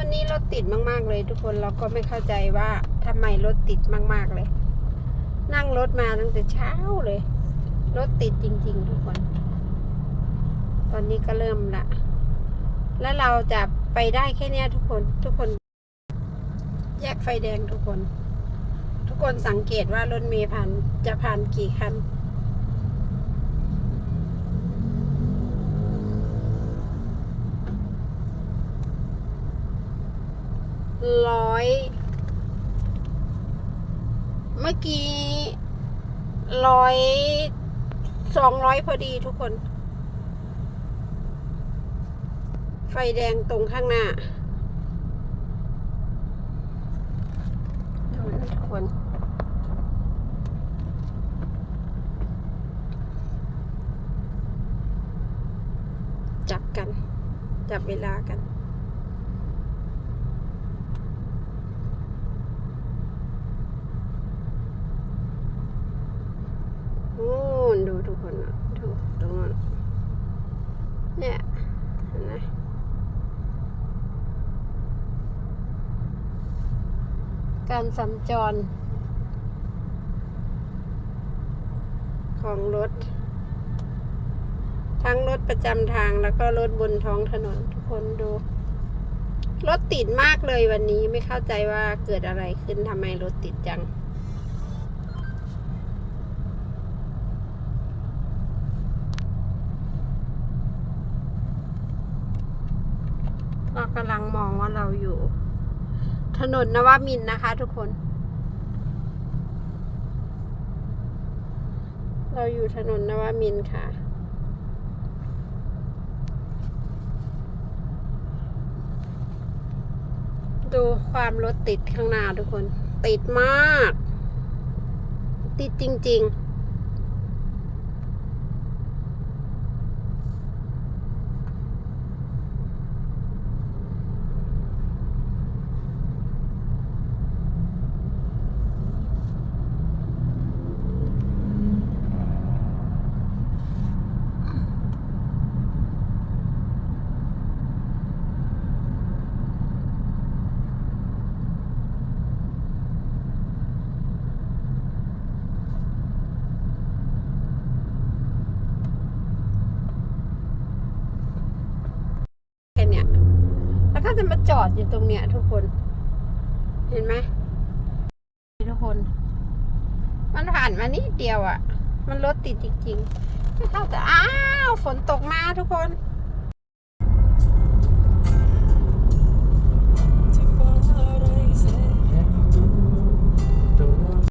วันนี้รถติดมาก ๆ เลยทุกคนเราก็ไม่เข้าใจว่าทำไมรถติดมาก ๆ เลย นั่งรถมาตั้งแต่เช้าเลย รถติดจริง ๆ ทุกคน ตอนนี้ก็เริ่มละ แล้วเราจะไปได้แค่เนี้ยทุกคน ทุกคน แยกไฟแดงทุกคน ทุกคนสังเกตว่ารถเมล์ผ่านจะผ่านกี่คัน ร้อยเมื่อกี้ร้อยสองร้อยพอดีทุกคน ไฟแดงตรงข้างหน้าดูนะทุกคนจับกัน จับเวลากัน โอ้นดูทุกคนนะดูตรงนั้น เนี่ยเห็นไหมการสัญจร ของรถ ทั้งรถประจำทางแล้วก็รถบนท้องถนนทุกคนดู รถติดมากเลยวันนี้ไม่เข้าใจว่าเกิดอะไรขึ้นทำไมรถติดจัง เรากำลังมองว่าเราอยู่ ถนนนวมินนะคะ ทุกคน เราอยู่ถนนนวมินค่ะดูความรถติดข้างหน้าทุกคน ติดมาก ติดจริง ๆ แค่เนี้ยแล้ว ก็จะมาจอดอยู่ตรงเนี้ย ทุกคน เห็นไหมทุกคน มันผ่านมานิดเดียวอะ่ะ มันรถติดจริงๆไม่เข้าแต่อ้าวฝนตกมาทุกคน